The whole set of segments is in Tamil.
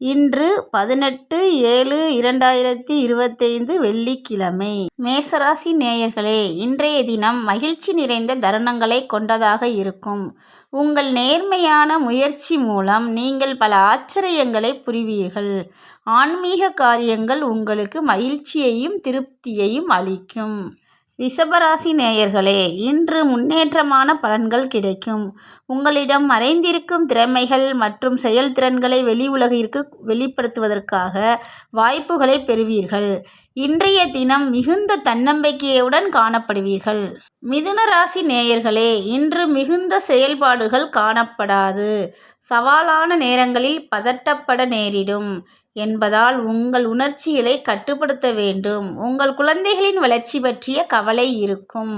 இன்று பதினெட்டு ஏழு இரண்டாயிரத்தி இருபத்தைந்து வெள்ளிக்கிழமை. மேசராசி நேயர்களே இன்றைய தினம் மகிழ்ச்சி நிறைந்த தருணங்களை கொண்டதாக இருக்கும். உங்கள் நேர்மையான முயற்சி மூலம் நீங்கள் பல ஆச்சரியங்களை புரிவீர்கள். ஆன்மீக காரியங்கள் உங்களுக்கு மகிழ்ச்சியையும் திருப்தியையும் அளிக்கும். ரிஷபராசி நேயர்களே இன்று முன்னேற்றமான பலன்கள் கிடைக்கும். உங்களிடம் மறைந்திருக்கும் திறமைகள் மற்றும் செயல்திறன்களை வெளி உலகிற்கு வெளிப்படுத்துவதற்காக வாய்ப்புகளை பெறுவீர்கள். இன்றைய தினம் மிகுந்த தன்னம்பிக்கையுடன் காணப்படுவீர்கள். மிதுன ராசி நேயர்களே இன்று மிகுந்த செயல்பாடுகள் காணப்படாது. சவாலான நேரங்களில் பதட்டப்பட நேரிடும். என்பதால் உங்கள் உணர்ச்சிகளை கட்டுப்படுத்த வேண்டும். உங்கள் குழந்தைகளின் வளர்ச்சி பற்றிய கவலை இருக்கும்.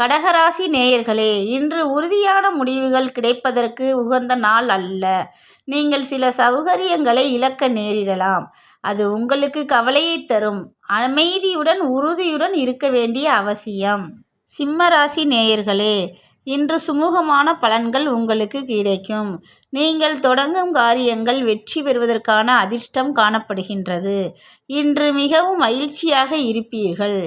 கடகராசி நேயர்களே இன்று உறுதியான முடிவுகள் கிடைப்பதற்கு உகந்த நாள் அல்ல. நீங்கள் சில சௌகரியங்களை இழக்க நேரிடலாம். அது உங்களுக்கு கவலையை தரும். அமைதியுடன் உறுதியுடன் இருக்க வேண்டிய அவசியம். சிம்ம ராசி நேயர்களே இன்று சுமூகமான பலன்கள் உங்களுக்கு கிடைக்கும். நீங்கள் தொடங்கும் காரியங்கள் வெற்றி பெறுவதற்கான அதிர்ஷ்டம் காணப்படுகின்றது. இன்று மிகவும் மகிழ்ச்சியாக இருப்பீர்கள்.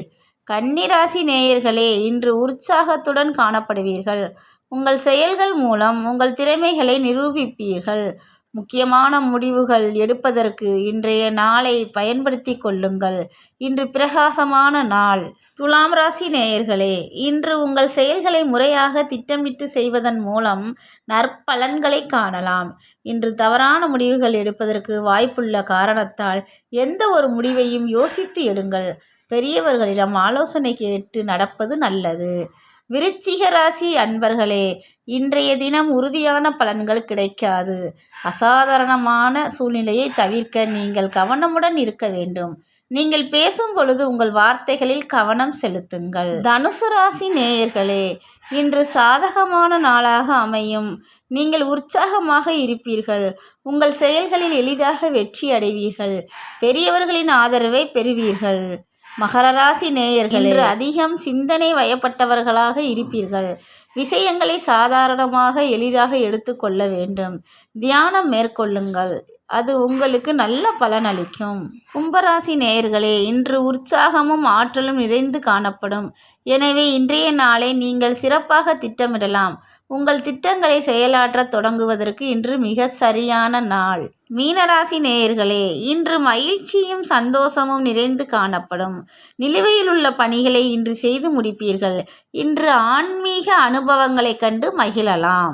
கன்னிராசி நேயர்களே இன்று உற்சாகத்துடன் காணப்படுவீர்கள். உங்கள் செயல்கள் மூலம் உங்கள் திறமைகளை நிரூபிப்பீர்கள். முக்கியமான முடிவுகள் எடுப்பதற்கு இன்றைய நாளை பயன்படுத்தி கொள்ளுங்கள். இன்று பிரகாசமான நாள். துலாம் ராசி நேயர்களே இன்று உங்கள் செயல்களை முறையாக திட்டமிட்டு செய்வதன் மூலம் நற்பலன்களை காணலாம். இன்று தவறான முடிவுகள் எடுப்பதற்கு வாய்ப்புள்ள காரணத்தால் எந்த ஒரு முடிவையும் யோசித்து எடுங்கள். பெரியவர்களிடம் ஆலோசனை கேட்டு நடப்பது நல்லது. விருச்சிக ராசி அன்பர்களே இன்றைய தினம் உறுதியான பலன்கள் கிடைக்காது. அசாதாரணமான சூழ்நிலையை தவிர்க்க நீங்கள் கவனமுடன் இருக்க வேண்டும். நீங்கள் பேசும் பொழுது உங்கள் வார்த்தைகளில் கவனம் செலுத்துங்கள். தனுசு ராசி நேயர்களே இன்று சாதகமான நாளாக அமையும். நீங்கள் உற்சாகமாக இருப்பீர்கள். உங்கள் செயல்களில் எளிதாக வெற்றி அடைவீர்கள். பெரியவர்களின் ஆதரவை பெறுவீர்கள். மகர ராசி நேயர்களே அதிகம் சிந்தனை வயப்பட்டவர்களாக இருப்பீர்கள். விஷயங்களை சாதாரணமாக எளிதாக எடுத்துக்கொள்ள வேண்டும். தியானம் மேற்கொள்ளுங்கள். அது உங்களுக்கு நல்ல பலனளிக்கும் கும்பராசி நேயர்களே இன்று உற்சாகமும் ஆற்றலும் நிறைந்து காணப்படும். எனவே இன்றைய நாளை நீங்கள் சிறப்பாக திட்டமிடலாம். உங்கள் திட்டங்களை செயலாற்ற தொடங்குவதற்கு இன்று மிக சரியான நாள். மீனராசி நேயர்களே இன்று மகிழ்ச்சியும் சந்தோஷமும் நிறைந்து காணப்படும். நிலுவையில் உள்ள பணிகளை இன்று செய்து முடிப்பீர்கள். இன்று ஆன்மீக அனுபவங்களைக் கண்டு மகிழலாம்.